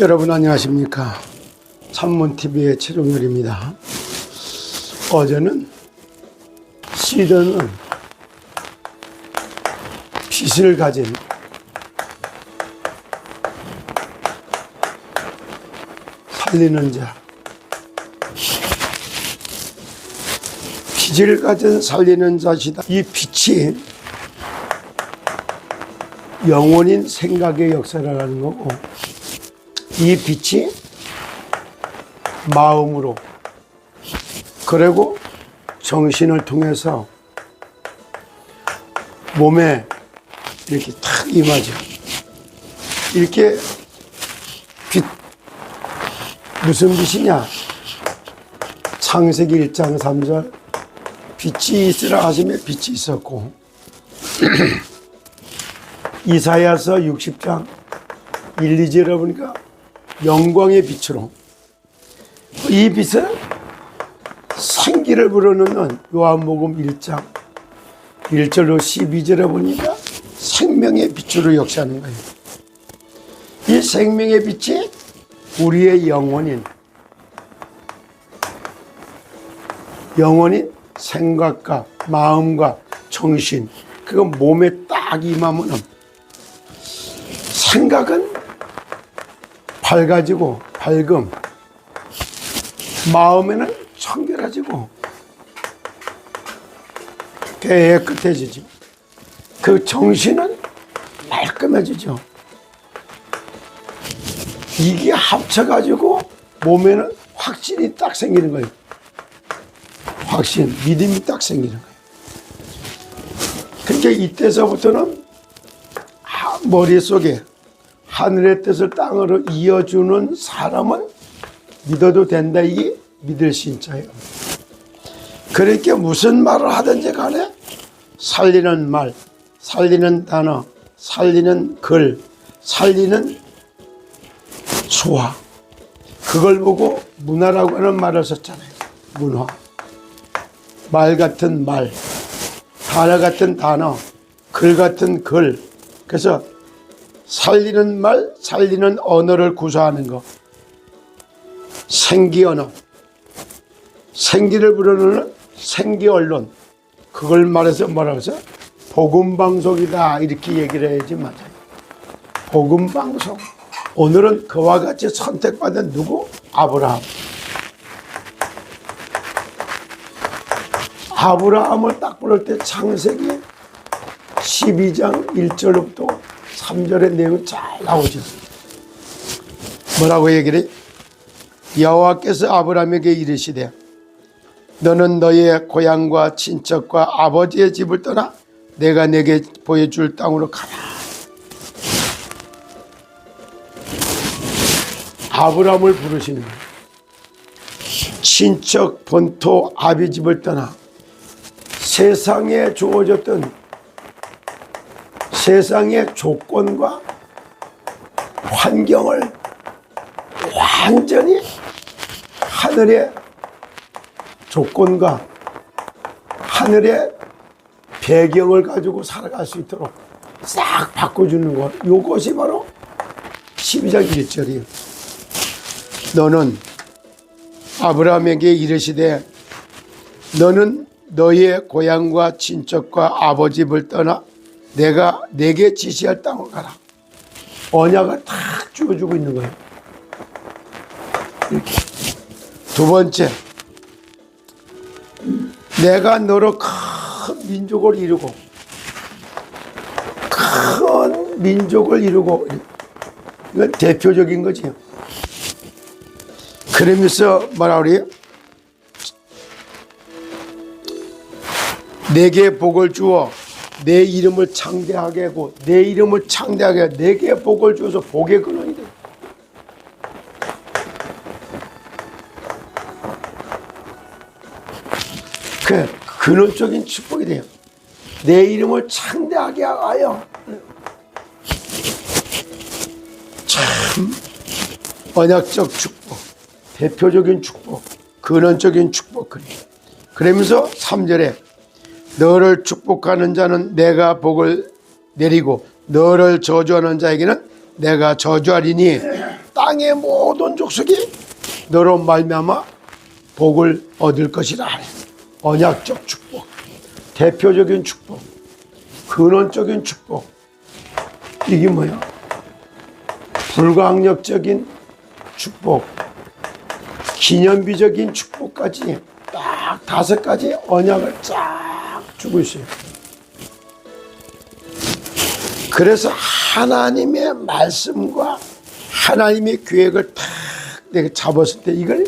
여러분 안녕하십니까? 찬문TV의 최종열입니다. 어제는 시드는 빚을 가진 살리는 자 빚을 가진 살리는 자시다. 이 빛이 영원인 생각의 역사를 하는 거고 이 빛이 마음으로 그리고 정신을 통해서 몸에 이렇게 탁 임하죠. 이렇게 빛 무슨 빛이냐? 창세기 1장 3절 빛이 있으라 하심에 빛이 있었고 이사야서 60장 1, 2절에 보니까 영광의 빛으로 이 빛은 생기를 불어넣는 요한복음 1장 1절로 12절에 보니까 생명의 빛으로 역사하는 거예요. 이 생명의 빛이 우리의 영혼인 영혼인 생각과 마음과 정신 그거 몸에 딱 임하면은 생각은 밝아지고 밝음 마음에는 청결해지고 깨끗해지죠. 그 정신은 말끔해지죠. 이게 합쳐가지고 몸에는 확신이 딱 생기는 거예요. 확신, 믿음이 딱 생기는 거예요. 그러니까 이때서부터는 하- 머릿속에 하늘의 뜻을 땅으로 이어주는 사람은 믿어도 된다. 이게 믿을 신자예요. 그렇게 무슨 말을 하든지 간에 살리는 말, 살리는 단어, 살리는 글, 살리는 수화. 그걸 보고 문화라고 하는 말을 썼잖아요. 문화. 말 같은 말, 단어 같은 단어, 글 같은 글. 그래서 살리는 말, 살리는 언어를 구사하는 거. 생기 언어. 생기를 불어넣는 생기 언론. 그걸 말해서 뭐라고 해서 복음 방송이다 이렇게 얘기를 해야지 맞아요. 복음 방송. 오늘은 그와 같이 선택받은 누구? 아브라함. 아브라함을 딱 부를 때 창세기 12장 1절부터 3절의 내용이 잘 나오죠. 뭐라고 얘기를 해? 여호와께서 아브라함에게 이르시되 너는 너의 고향과 친척과 아버지의 집을 떠나 내가 내게 보여줄 땅으로 가라. 아브라함을 부르시는. 친척 본토 아비 집을 떠나 세상에 주어졌던 세상의 조건과 환경을 완전히 하늘의 조건과 하늘의 배경을 가지고 살아갈 수 있도록 싹 바꿔주는 것. 이것이 바로 12장 1절이에요. 너는 아브라함에게 이르시되 너는 너의 고향과 친척과 아버집을 떠나 내가 내게 지시할 땅으로 가라. 언약을 탁 주어주고 있는 거예요. 이렇게. 두 번째, 내가 너로 큰 민족을 이루고 큰 민족을 이루고 이건 대표적인 거지. 그러면서 뭐라 그래요? 내게 복을 주어 내 이름을 창대하게 하고 내 이름을 창대하게 하고 내게 복을 주어서 복의 근원이 돼. 그 근원적인 축복이 돼요. 내 이름을 창대하게 하여 참 언약적 축복, 대표적인 축복, 근원적인 축복 그래. 그러면서 3절에 너를 축복하는 자는 내가 복을 내리고 너를 저주하는 자에게는 내가 저주하리니 땅의 모든 족속이 너로 말미암아 복을 얻을 것이라. 언약적 축복, 대표적인 축복, 근원적인 축복. 이게 뭐야? 불강력적인 축복, 기념비적인 축복까지 딱 다섯 가지 언약을 쫙 주고 있어요. 그래서 하나님의 말씀과 하나님의 계획을 딱 내가 잡았을 때 이걸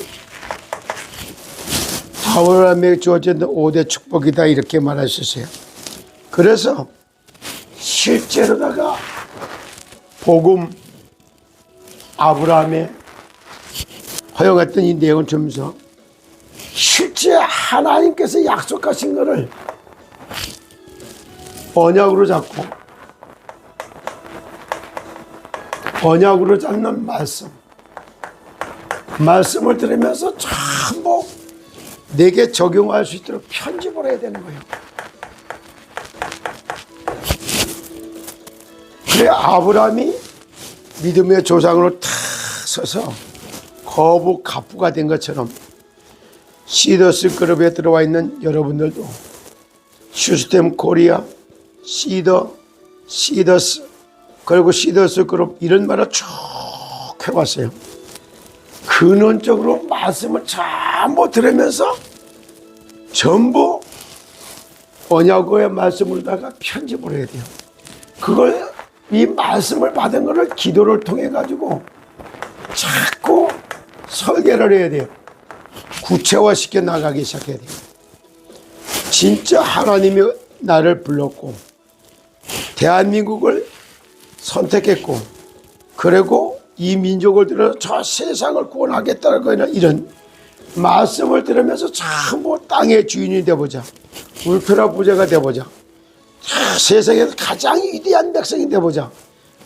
아브라함에게 주어진 5대 축복이다 이렇게 말하셨어요. 그래서 실제로다가 복음 아브라함의 허용했던 이 내용을 주면서 실제 하나님께서 약속하신 것을 언약으로 잡고 언약으로 잡는 말씀 말씀을 들으면서 전부 내게 적용할 수 있도록 편집을 해야 되는 거예요. 그래 아브라함이 믿음의 조상으로 탁 서서 거부 갑부가 된 것처럼 시더스 그룹에 들어와 있는 여러분들도 시스템 코리아, 시더, 시더스 그리고 시더스 그룹 이런 말을 쭉 해봤어요. 근원적으로 말씀을 전부 들으면서 전부 언약어의 말씀으로다가 편집을 해야 돼요. 그걸 이 말씀을 받은 것을 기도를 통해 가지고 자꾸 설계를 해야 돼요. 구체화시켜 나가기 시작해야 돼요. 진짜 하나님이 나를 불렀고 대한민국을 선택했고 그리고 이 민족을 들어 저 세상을 구원하겠다는 이런 말씀을 들으면서 전부 땅의 주인이 되보자. 울트라 부자가 되보자. 자, 세상에서 가장 위대한 백성이 되보자.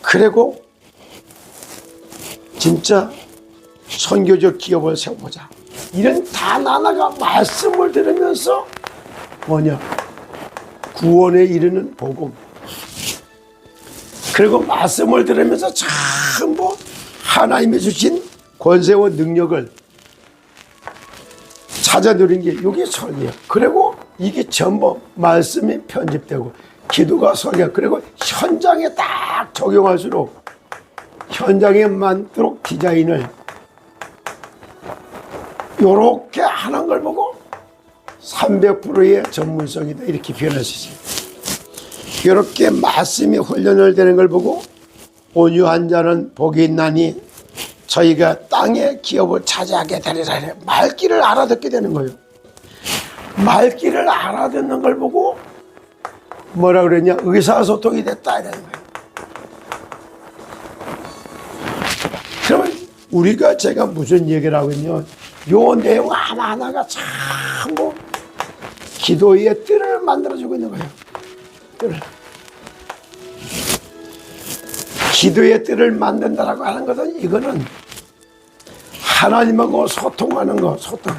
그리고 진짜 선교적 기업을 세워보자. 이런 단 하나가 말씀을 들으면서 뭐냐? 구원에 이르는 복음 그리고 말씀을 들으면서 전부 하나님이 주신 권세와 능력을 찾아 누린 게 이게 설계야. 그리고 이게 전부 말씀이 편집되고 기도가 설계. 그리고 현장에 딱 적용할수록 현장에 맞도록 디자인을 요렇게 하는 걸 보고 300%의 전문성이다 이렇게 표현할 수 있어요. 이렇게 말씀이 훈련을 되는 걸 보고 온유한 자는 복이 있나니 저희가 땅의 기업을 차지하게 되리라 해. 말귀를 알아듣게 되는 거예요. 말귀를 알아듣는 걸 보고 뭐라 그랬냐 의사소통이 됐다 이라는 거예요. 그러면 우리가 제가 무슨 얘기를 하거든요. 요 내용 하나 하나가 전부 기도의 뜰을 만들어주고 있는 거예요. 뜰을. 기도의 뜰을 만든다라고 하는 것은 이거는 하나님하고 소통하는 거, 소통.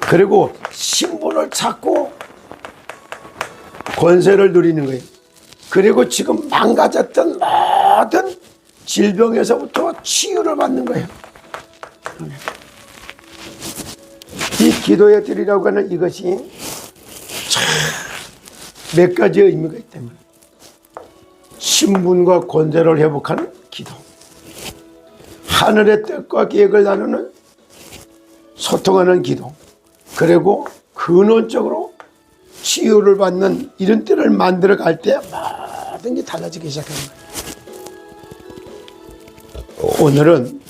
그리고 신분을 찾고 권세를 누리는 거예요. 그리고 지금 망가졌던 모든 질병에서부터 치유를 받는 거예요. 이 기도의 뜰이라고 하는 이것이 참 몇 가지의 의미가 있기 때문에 신분과 권세를 회복하는 기도. 하늘의 뜻과 계획을 나누는 소통하는 기도. 그리고 근원적으로 치유를 받는 이런 때를 만들어 갈 때 모든 게 달라지기 거예요. 오늘은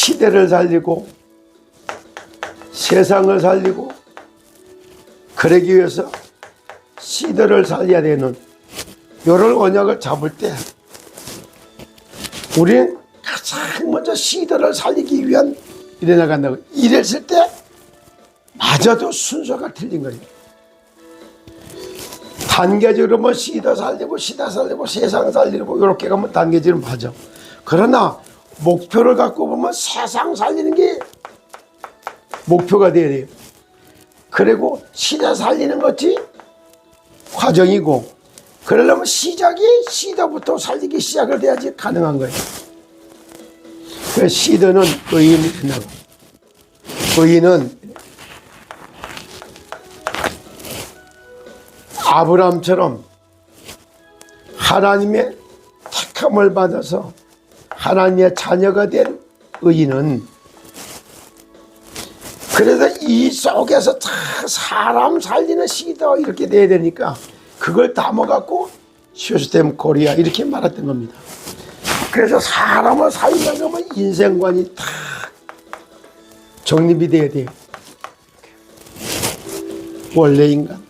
시대를 살리고 세상을 살리고 그러기 위해서 시대를 살려야 되는 이런 언약을 잡을 때 우리는 가장 먼저 시대를 살리기 위한 일에 나간다고 이랬을 때 맞아도 순서가 틀린 거예요. 단계적으로 뭐 시대 살리고 시대 살리고 세상 살리고 이렇게 가면 단계적으로 맞아. 그러나 목표를 갖고 보면 세상 살리는 게 목표가 돼야 돼요. 그리고 시대 살리는 것이 과정이고 그러려면 시작이 시대부터 살리기 시작을 해야지 가능한 거예요. 그 시대는 의인이 된다고. 의인은 아브라함처럼 하나님의 택함을 받아서 하나님의 자녀가 된 의인은 그래서 이 속에서 다 사람 살리는 시기다 이렇게 돼야 되니까 그걸 담아갖고 시스템 코리아 이렇게 말했던 겁니다. 그래서 사람을 살리려면 인생관이 다 정립이 돼야 돼요. 원래 인간.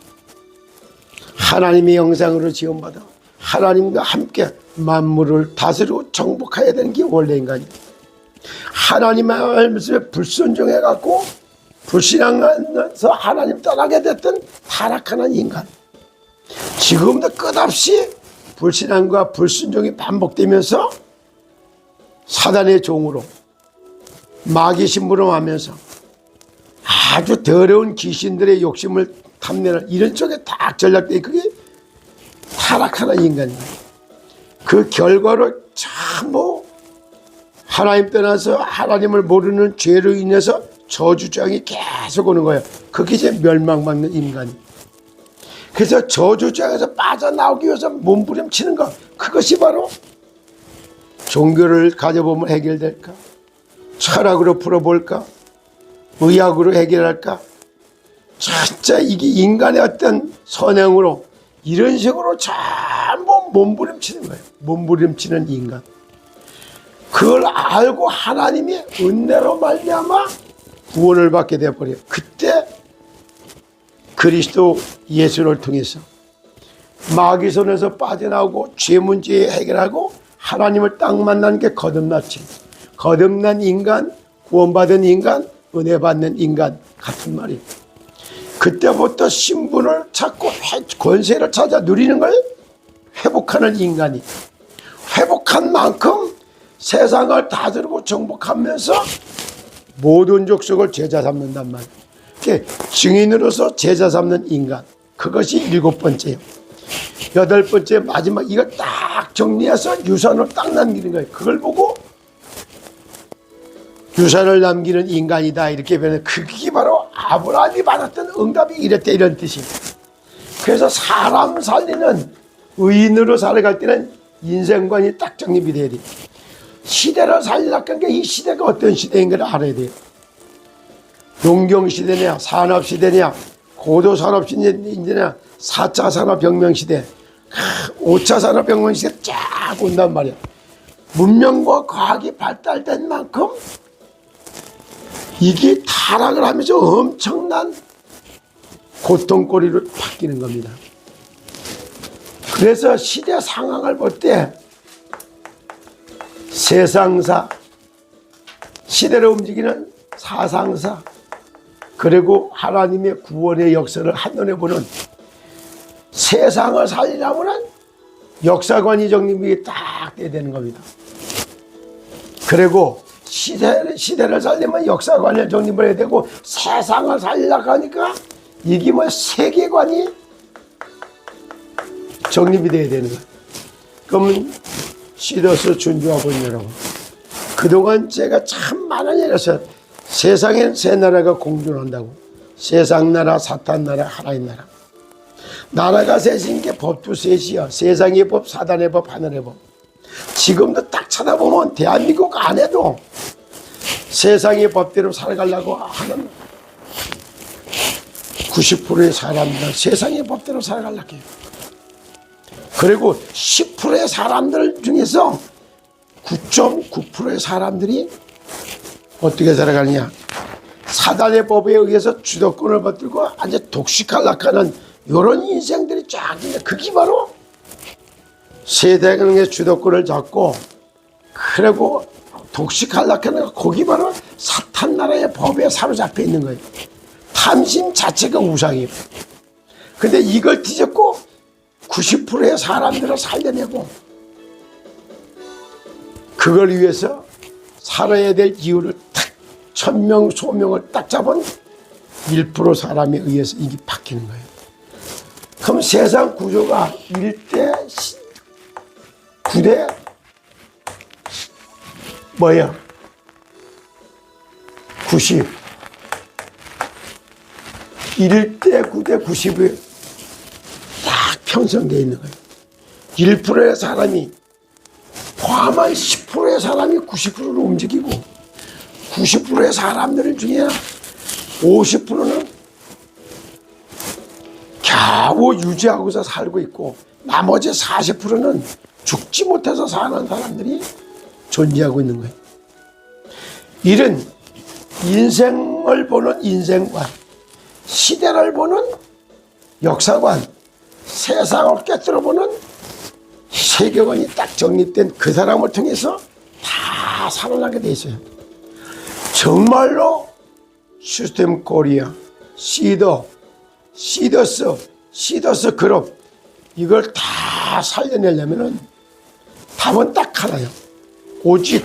하나님의 영상으로 지원받아 하나님과 함께 만물을 다스리고 정복해야 되는 게 원래 인간이에요. 하나님의 말씀에 불순종해 갖고 불신앙하면서 하나님 떠나게 됐던 타락하는 인간. 지금도 끝없이 불신앙과 불순종이 반복되면서 사단의 종으로 마귀 심부름하면서 아주 더러운 귀신들의 욕심을 탐내는 이런 쪽에 딱 전략돼 그게 타락하는 인간이에요. 그 결과로 전부 하나님 떠나서 하나님을 모르는 죄로 인해서 저주장이 계속 오는 거예요. 그게 이제 멸망받는 인간이. 그래서 저주장에서 빠져나오기 위해서 몸부림치는 것 그것이 바로 종교를 가져보면 해결될까? 철학으로 풀어볼까? 의학으로 해결할까? 진짜 이게 인간의 어떤 선행으로 이런 식으로 전부 몸부림치는 거예요. 몸부림치는 인간. 그걸 알고 하나님이 은혜로 말미암아 구원을 받게 되어 버려요. 그때 그리스도 예수를 통해서 마귀 손에서 빠져나오고 죄 문제 해결하고 하나님을 딱 만난 게 거듭났지. 거듭난 인간, 구원받은 인간, 은혜 받는 인간 같은 말이에요. 그때부터 신분을 찾고 회- 권세를 찾아 누리는 걸 회복하는 인간이 회복한 만큼 세상을 다스리고 정복하면서 모든 족속을 제자 삼는단 말이에요. 증인으로서 제자 삼는 인간 그것이 일곱 번째예요. 여덟 번째 마지막 이걸 딱 정리해서 유산을 딱 남기는 거예요. 그걸 보고 유산을 남기는 인간이다 이렇게 변해 그게 바로 아브라함이 받았던 응답이 이랬대 이런 뜻이에요. 그래서 사람 살리는 의인으로 살아갈 때는 인생관이 딱 정립이 돼야 돼요. 시대를 살리려는 게이 시대가 어떤 시대인 걸 알아야 돼요. 농경 시대냐, 산업 시대냐, 고도 산업 시대냐, 4차 산업혁명 시대, 5차 산업혁명 시대 쫙 온단 말이야. 문명과 과학이 발달된 만큼 이게 타락을 하면서 엄청난 고통거리로 바뀌는 겁니다. 그래서 시대 상황을 볼 때 세상사, 시대를 움직이는 사상사, 그리고 하나님의 구원의 역사를 한눈에 보는 세상을 살리려면 역사관 이 정립이 딱 돼야 되는 겁니다. 그리고 시대를, 시대를 살리면 역사관을 정립을 해야 되고 세상을 살리려고 하니까 이게 뭐 세계관이 정립이 돼야 되는 거예요. 그러면 시더스 준주하고 여러분 그동안 제가 참 많은 일에서 세상엔 세 나라가 공존한다고. 세상 나라 사탄 나라 하나님 나라. 나라가 셋인 게 법도 셋이야. 세상의 법 사단의 법 하늘의 법. 지금도 딱 쳐다보면 대한민국 안에도 세상의 법대로 살아가려고 하는 90%의 사람들은 세상의 법대로 살아가려고 해요. 그리고 10%의 사람들 중에서 9.9%의 사람들이 어떻게 살아가느냐. 사단의 법에 의해서 주도권을 받들고 완전 독식하려고 하는 이런 인생들이 쫙 있는데 그게 바로 세대강의 주도권을 잡고 그리고 독식하려고 하는 거기 바로 사탄 나라의 법에 사로잡혀 있는 거예요. 탐심 자체가 우상이에요. 근데 이걸 뒤집고 90%의 사람들을 살려내고 그걸 위해서 살아야 될 이유를 딱 천명 소명을 딱 잡은 1% 사람에 의해서 이게 바뀌는 거예요. 그 그럼 세상 구조가 1대 9대 뭐야? 90. 1대 9대 90이 딱 편성되어 있는 거예요. 1%의 사람이 과만 10%의 사람이 90%를 움직이고 90%의 사람들 중에 50%는 겨우 유지하고서 살고 있고 나머지 40%는 죽지 못해서 사는 사람들이 존재하고 있는 거예요. 이런 인생을 보는 인생관, 시대를 보는 역사관, 세상을 깨뜨려 보는 세계관이 딱 정립된 그 사람을 통해서 다 살아나게 돼 있어요. 정말로 시스템 코리아, 시더, 시더스, 시더스 그룹 이걸 다 살려내려면은 답은 딱 하나요. 오직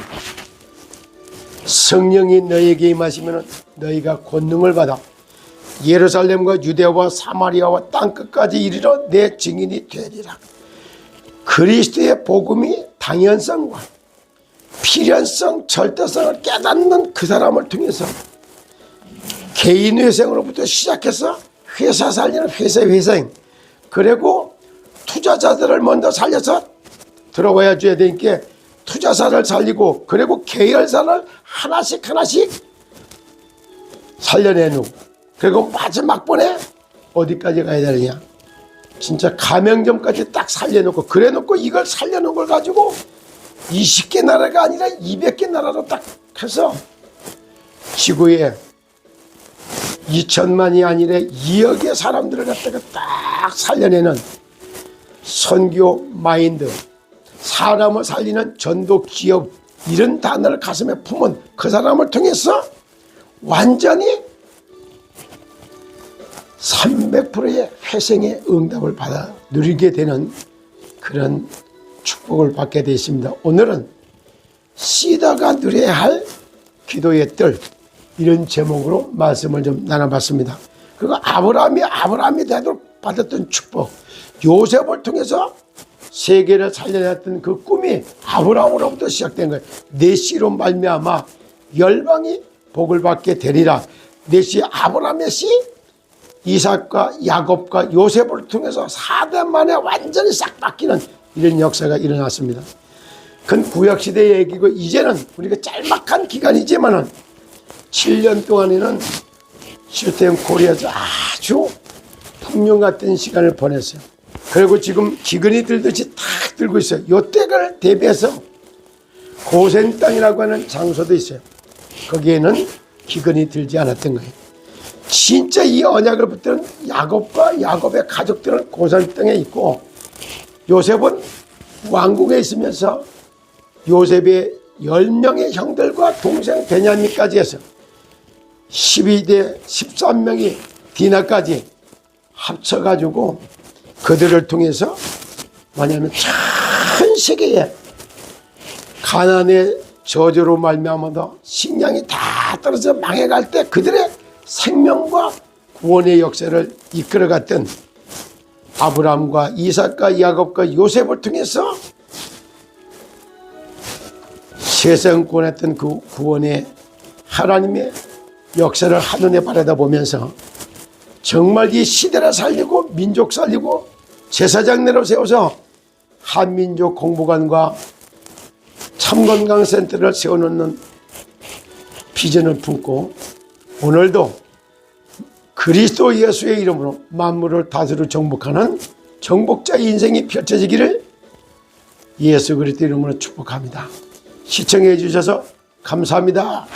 성령이 너에게 임하시면 너희가 권능을 받아 예루살렘과 유대와 사마리아와 땅 끝까지 이르러 내 증인이 되리라. 그리스도의 복음이 당연성과 필연성, 절대성을 깨닫는 그 사람을 통해서 개인 회생으로부터 시작해서 회사 살리는 회사 회생 그리고 투자자들을 먼저 살려서 들어와야 줘야 되니까 투자사를 살리고 그리고 계열사를 하나씩 하나씩 살려내놓고 그리고 마지막 번에 어디까지 가야 되느냐? 진짜 가맹점까지 딱 살려놓고 그래놓고 이걸 살려놓은 걸 가지고 20개 나라가 아니라 200개 나라로 딱 해서 지구에 2천만이 아니라 2억의 사람들을 갖다가 딱 살려내는 선교 마인드, 사람을 살리는 전도 기업 이런 단어를 가슴에 품은 그 사람을 통해서 완전히 300%의 회생의 응답을 받아 누리게 되는 그런 축복을 받게 되어 있습니다. 오늘은 시다가 누려야 할 기도의 뜰 이런 제목으로 말씀을 좀 나눠봤습니다. 그리고 아브라함이 아브라함이 되도록 받았던 축복 요셉을 통해서 세계를 살려냈던 그 꿈이 아브라함으로부터 시작된 거예요. 내 씨로 말미암아 열방이 복을 받게 되리라. 내씨 아브라함의 씨 이삭과 야곱과 요셉을 통해서 4대 만에 완전히 싹 바뀌는 이런 역사가 일어났습니다. 그건 구약시대 얘기고 이제는 우리가 짤막한 기간이지만은 7년 동안에는 시스템 코리아에서 아주 풍년 같은 시간을 보냈어요. 그리고 지금 기근이 들듯이 탁 들고 있어요. 요 때를 대비해서 고센 땅이라고 하는 장소도 있어요. 거기에는 기근이 들지 않았던 거예요. 진짜 이 언약을 붙드는 야곱과 야곱의 가족들은 고센 땅에 있고 요셉은 왕궁에 있으면서 요셉의 10명의 형들과 동생 베냐민까지 해서 12대 13명이 디나까지 합쳐가지고 그들을 통해서 뭐냐면 전 세계에 가난의 저주로 말미암아도 식량이 다 떨어져 망해갈 때 그들의 생명과 구원의 역사를 이끌어갔던 아브라함과 이삭과 야곱과 요셉을 통해서 세상 구원했던 그 구원의 하나님의 역사를 한눈에 바라다보면서 정말 이 시대를 살리고 민족 살리고 제사장 내로 세워서 한민족 공보관과 참건강센터를 세워놓는 비전을 품고 오늘도 그리스도 예수의 이름으로 만물을 다스려 정복하는 정복자 인생이 펼쳐지기를 예수 그리스도 이름으로 축복합니다. 시청해 주셔서 감사합니다.